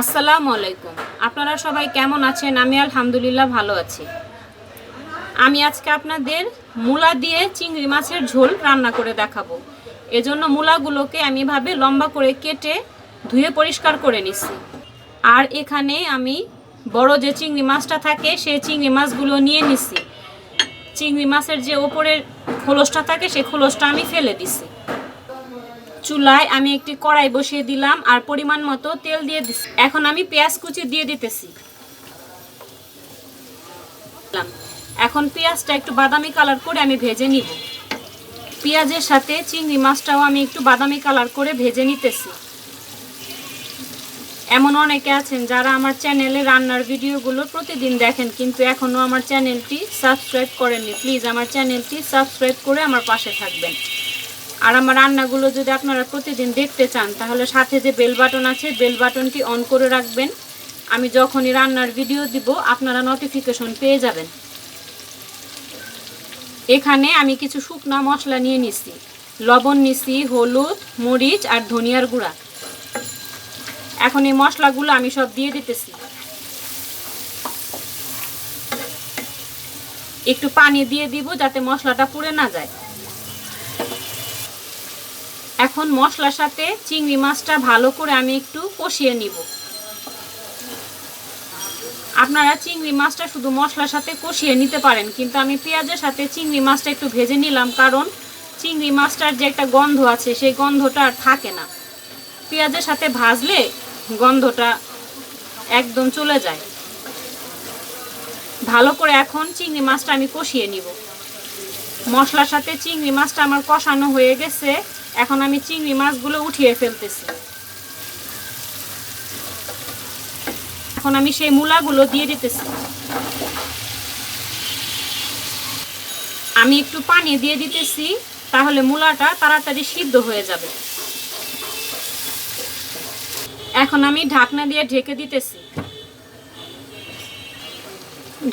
আসসালামু আলাইকুম। আপনারা সবাই কেমন আছেন? আমি আলহামদুলিল্লাহ ভালো আছি। আমি আজকে আপনাদের মূলা দিয়ে চিংড়ি মাছের ঝোল রান্না করে দেখাবো। এজন্য মূলাগুলোকে আমি ভাবে লম্বা করে কেটে ধুয়ে পরিষ্কার করে নিছি আর এখানে আমি বড় যে চিংড়ি মাছটা থাকে, সেই চিংড়ি মাছগুলো নিয়ে নিছি চিংড়ি মাছের যে ওপরের খোলসটা থাকে, সেই খোলসটা আমি ফেলে দিছি চুলায় আমি একটি কড়াই বসিয়ে দিলাম আর পরিমাণ মতো তেল দিয়ে দিছি এখন আমি পেঁয়াজ কুচি দিয়ে দিতেছি। এখন পেঁয়াজটা একটু বাদামি কালার করে আমি ভেজে নিব। পেঁয়াজের সাথে চিংড়ি মাছটাও আমি একটু বাদামি কালার করে ভেজে নিতেছি। এমন অনেকে আছেন যারা আমার চ্যানেলে রান্নার ভিডিওগুলো প্রতিদিন দেখেন, কিন্তু এখনও আমার চ্যানেলটি সাবস্ক্রাইব করেননি। প্লিজ আমার চ্যানেলটি সাবস্ক্রাইব করে আমার পাশে থাকবেন। আর আমার রান্নাগুলো যদি আপনারা প্রতিদিন দেখতে চান, তাহলে সাথে যে বেল বাটন আছে বেল বাটনটি অন করে রাখবেন। আমি যখনই রান্নার ভিডিও দিব, আপনারা নোটিফিকেশন পেয়ে যাবেন। এখানে আমি কিছু শুকনা মশলা নিয়ে নিছি। লবণ নিছি, হলুদ, মরিচ আর ধনিয়ার গুঁড়া। এখন এই মশলাগুলো আমি সব দিয়ে দিতেছি। একটু পানি দিয়ে দিব যাতে মশলাটা পুড়ে না যায়। এখন মশলার সাথে চিংড়ি মাছটা ভালো করে আমি একটু কষিয়ে নিব। আপনারা চিংড়ি মাছটা শুধু মশলার সাথে কষিয়ে নিতে পারেন, কিন্তু আমি পেঁয়াজের সাথে চিংড়ি মাছটা একটু ভেজে নিলাম, কারণ চিংড়ি মাছটার যে একটা গন্ধ আছে, সেই গন্ধটা আর থাকে না। পেঁয়াজের সাথে ভাজলে গন্ধটা একদম চলে যায়। ভালো করে এখন চিংড়ি মাছটা আমি কষিয়ে নিব। মশলার সাথে চিংড়ি মাছটা আমার কষানো হয়ে গেছে। এখন আমি চিংড়ি মাছগুলো উঠিয়ে ফেলতেছি। এখন আমি সেই মূলাগুলো দিয়ে দিতেছি। আমি একটু পানি দিয়ে দিতেছি, তাহলে মূলাটা তাড়াতাড়ি সিদ্ধ হয়ে যাবে। এখন আমি ঢাকনা দিয়ে ঢেকে দিতেছি।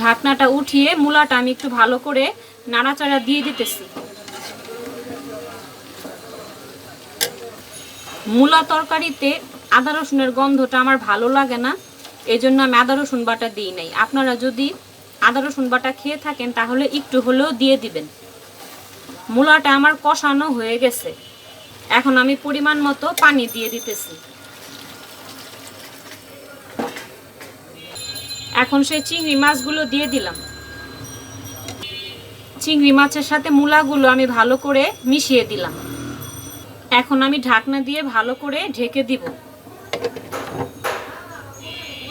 ঢাকনাটা উঠিয়ে মূলাটা আমি একটু ভালো করে নাড়াচাড়া দিয়ে দিতেছি। মূলা তরকারিতে আদা রসুনের গন্ধটা আমার ভালো লাগে না এই জন্য আমি আদা রসুন বাটা দিই নাই। আপনারা যদি আদা রসুন বাটা খেয়ে থাকেন, তাহলে একটু হলেও দিয়ে দিবেন। মূলাটা আমার কষানো হয়ে গেছে। এখন আমি পরিমাণ মতো পানি দিয়ে দিতেছি। এখন সেই চিংড়ি মাছগুলো দিয়ে দিলাম। চিংড়ি মাছের সাথে মূলাগুলো আমি ভালো করে মিশিয়ে দিলাম। এখন আমি ঢাকনা দিয়ে ভালো করে ঢেকে দিব।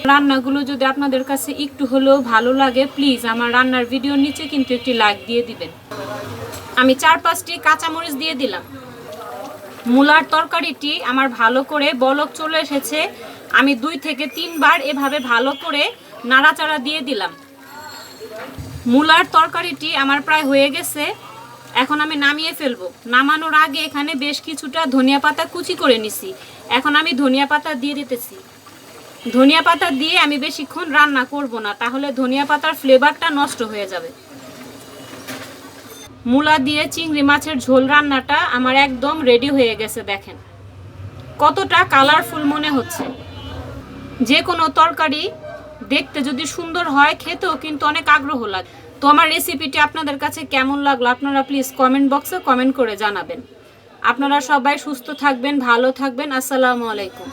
রান্নাগুলো যদি আপনাদের কাছে একটু হলেও ভালো লাগে প্লিজ আমার রান্নার ভিডিওর নিচে কিন্তু একটি লাইক দিয়ে দিবেন। আমি চার পাঁচটি কাঁচামরিচ দিয়ে দিলাম। মূলার তরকারিটি আমার ভালো করে বলক চলে এসেছে। আমি দুই থেকে তিনবার এভাবে ভালো করে নাড়াচাড়া দিয়ে দিলাম। মূলার তরকারিটি আমার প্রায় হয়ে গেছে। এখন আমি নামিয়ে ফেলব। নামানোর আগে এখানে বেশ কিছুটা ধনিয়া পাতা কুচি করে নিছি। এখন আমি ধনিয়া পাতা দিয়ে দিতেছি। ধনিয়া পাতা দিয়ে আমি বেশিক্ষণ রান্না করব না, তাহলে ধনিয়া পাতার ফ্লেভারটা নষ্ট হয়ে যাবে। মূলা দিয়ে চিংড়ি মাছের ঝোল রান্নাটা আমার একদম রেডি হয়ে গেছে, দেখেন। কতটা কালারফুল মনে হচ্ছে। যে কোনো তরকারি দেখতে যদি সুন্দর হয়, খেতেও কিন্তু অনেক আগ্রহ লাগে। তো আমার রেসিপিটি আপনাদের কাছে কেমন লাগল আপনারা প্লিজ কমেন্ট বক্সে কমেন্ট করে জানাবেন। আপনারা সবাই সুস্থ থাকবেন, ভালো থাকবেন, আসসালামু আলাইকুম।